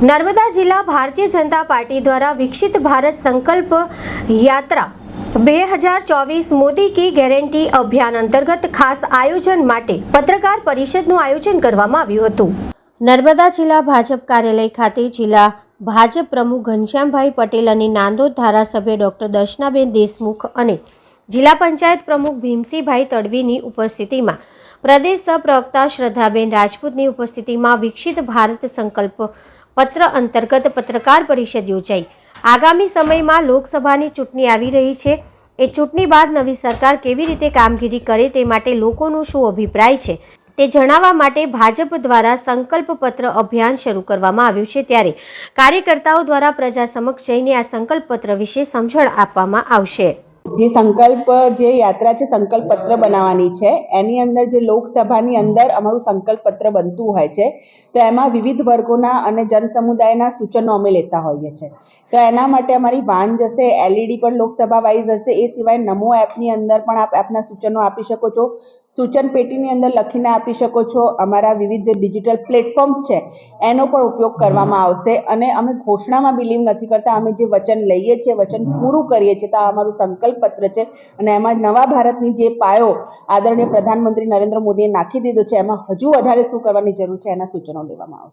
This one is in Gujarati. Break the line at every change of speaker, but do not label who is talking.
નર્મદા જિલ્લા ભારતીય જનતા પાર્ટી દ્વારા વિકસિત ભારત સંકલ્પ યાત્રા બે હજાર ચોવીસ મોદી કી ગેરંટી અભિયાન અંતર્ગત ખાસ આયોજન માટે પત્રકાર પરિષદનું આયોજન કરવામાં આવ્યું હતું. નર્મદા જિલ્લા ભાજપ કાર્યાલય ખાતે જિલ્લા ભાજપ પ્રમુખ ઘનશ્યામભાઈ પટેલ અને નાંદોદ ધારાસભ્ય ડોક્ટર દર્શનાબેન દેશમુખ અને જિલ્લા પંચાયત પ્રમુખ ભીમસિંહભાઈ તડવીની ઉપસ્થિતિમાં પ્રદેશ સહપ્રવક્તા શ્રદ્ધાબેન રાજપૂતની ઉપસ્થિતિમાં વિકસિત ભારત સંકલ્પ પત્ર અંતર્ગત પત્રકાર પરિષદ યોજાઈ. આગામી સમયમાં લોકસભાની ચૂંટણી આવી રહી છે. એ ચૂંટણી બાદ નવી સરકાર કેવી રીતે કામગીરી કરે તે માટે લોકોનો શું અભિપ્રાય છે તે જણાવવા માટે ભાજપ દ્વારા સંકલ્પ પત્ર અભિયાન શરૂ કરવામાં આવ્યું છે ત્યારે કાર્યકર્તાઓ દ્વારા પ્રજા સમક્ષ જઈને આ સંકલ્પ પત્ર વિશે સમજણ આપવામાં આવશે.
જે સંકલ્પ, જે યાત્રા છે સંકલ્પ પત્ર બનાવવાની છે, એની અંદર જે લોકસભાની અંદર અમારું સંકલ્પ પત્ર બનતું હોય છે, તો એમાં વિવિધ વર્ગોના અને જન સમુદાયના સૂચનો અમે લેતા હોઈએ છીએ તો એના માટે અમારી વાન જશે, એલઈડી પણ લોકસભા વાઇઝ હશે, એ સિવાય નમો એપની અંદર પણ આપ આપના સૂચનો આપી શકો છો. સૂચન પેટીની અંદર લખીને આપી શકો છો. અમારા વિવિધ જે ડિજિટલ પ્લેટફોર્મ્સ છે, એનો પણ ઉપયોગ કરવામાં આવશે. અને અમે ઘોષણામાં બિલીવ નથી કરતા. અમે જે વચન લઈએ છીએ, વચન પૂરું કરીએ છીએ, તો અમારું સંકલ્પ પત્ર છે. અને એમાં નવા ભારતની જે પાયો આદરણીય પ્રધાનમંત્રી નરેન્દ્ર મોદીએ નાખી દીધો છે, એમાં હજુ વધારે શું કરવાની જરૂર છે એના સૂચનો લેવામાં આવશે.